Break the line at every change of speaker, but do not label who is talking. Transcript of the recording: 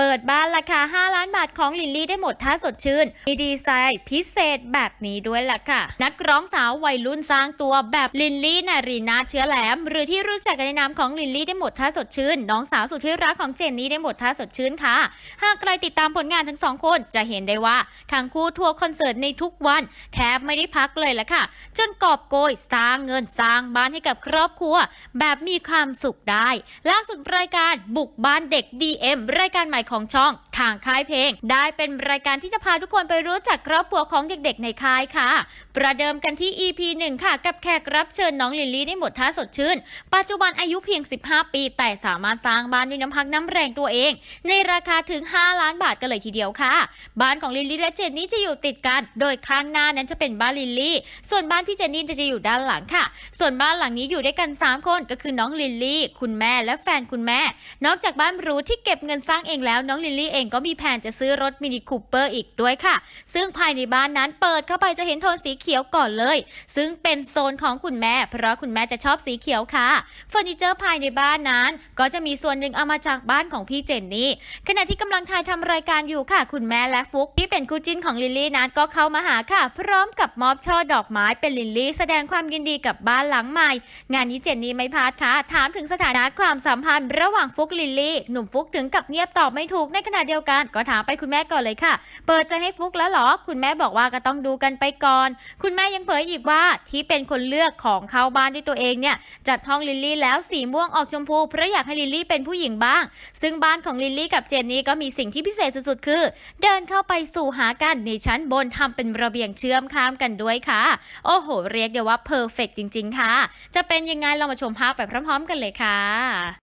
เปิดบ้านราคา 5 ล้านบาทของลิลลี่ได้หมดถ้าสดชื่น มีดีไซน์พิเศษแบบนี้ด้วยล่ะค่ะ นักร้องสาววัยรุ่นสร้างตัวแบบลิลลี่นารีนาเชื้อแหลม หรือที่รู้จักกันในนามของลิลลี่ได้หมดท่าสดชื่น น้องสาวสุดที่รักของเจนนี่ได้หมดท่าสดชื่นค่ะ หากใครติดตามผลงานทั้งสองคนจะเห็นได้ว่าทั้งคู่ทัวร์คอนเสิร์ตในทุกวันแทบไม่ได้พักเลยล่ะค่ะ จนกอบโกยสร้างเงินสร้างบ้านให้กับครอบครัว แบบมีความสุขได้ ล่าสุดรายการบุกบ้านเด็ก DM รายการใหม่ของช่องทางค่ายเพลง ได้เป็นรายการที่จะพาทุกคนไปรู้จักครอบครัวของเด็กๆ ในค่ายค่ะ ประเดิมกันที่ EP 1 ค่ะ กับแขกรับเชิญน้องลิลลี่ได้หมดท่าสดชื่น ปัจจุบันอายุเพียง 15 ปี แต่สามารถสร้างบ้านด้วยน้ำพักน้ำแรงตัวเอง ในราคาถึง 5 ล้านบาทกันเลยทีเดียวค่ะ บ้านของลิลลี่และเจนนี่จะอยู่ติดกัน โดยข้างหน้านั้นจะเป็นบ้านลิลลี่ ส่วนบ้านพี่เจนนี่จะอยู่ด้านหลังค่ะ ส่วนบ้านหลังนี้อยู่ด้วยกัน 3 คนก็คือน้องลิลลี่ คุณแม่และแฟนคุณแม่ นอกจากบ้านรูที่เก็บเงินสร้างเองแล้วล้วน้องลิลลี่เองก็มีแผนจะซื้อรถมินิคูเปอร์อีกด้วยค่ะ ซึ่งภายในบ้านนั้นเปิดเข้าไปจะเห็นโทนสีเขียวก่อนเลย ซึ่งเป็นโซนของคุณแม่ เพราะคุณแม่จะชอบสีเขียวค่ะเฟอร์นิเจอร์ภายในบ้านนั้น ก็จะมีส่วนหนึ่งเอามาจากบ้านของพี่เจนนี่ขณะที่กำลังถ่ายทำรายการอยู่ค่ะ คุณแม่และฟุกที่เป็นคู่จิ้นของลิลลี่นั้นก็เข้ามาหาค่ะ พร้อมกับมอบช่อดอกไม้เป็นลิลลี่ แสดงความยินดีกับบ้านหลังใหม่ งานนี้เจนนี่ไม่พลาดค่ะ ถามถึงสถานะความสัมพันธ์ ระหว่างฟุกลิลลี่ หนุ่มฟุกถึงกับเงียบตอบไม่ถูกในขณะเดียวกัน ก็ถามไปคุณแม่ก่อนเลยค่ะ เปิดใจให้ฟุกแล้วหรอ คุณแม่บอกว่าก็ต้องดูกันไปก่อน คุณแม่ยังเผยอีกว่าที่เป็นคนเลือกของเข้าบ้านด้วยตัวเองเนี่ยจัดห้องลิลลี่แล้วสีม่วงออกชมพูเพราะอยากให้ลิลลี่เป็นผู้หญิงบ้าง ซึ่งบ้านของลิลลี่กับเจนนี่ก็มีสิ่งที่พิเศษสุดๆ คือ เดินเข้าไปสู่หากันในชั้นบนทำเป็นระเบียงเชื่อมข้ามกันด้วยค่ะ โอ้โห เรียกได้ว่าเพอร์เฟกจริง ๆ ค่ะ จะเป็นยังไงเรามาชมภาพไปพร้อมๆ กันเลยค่ะ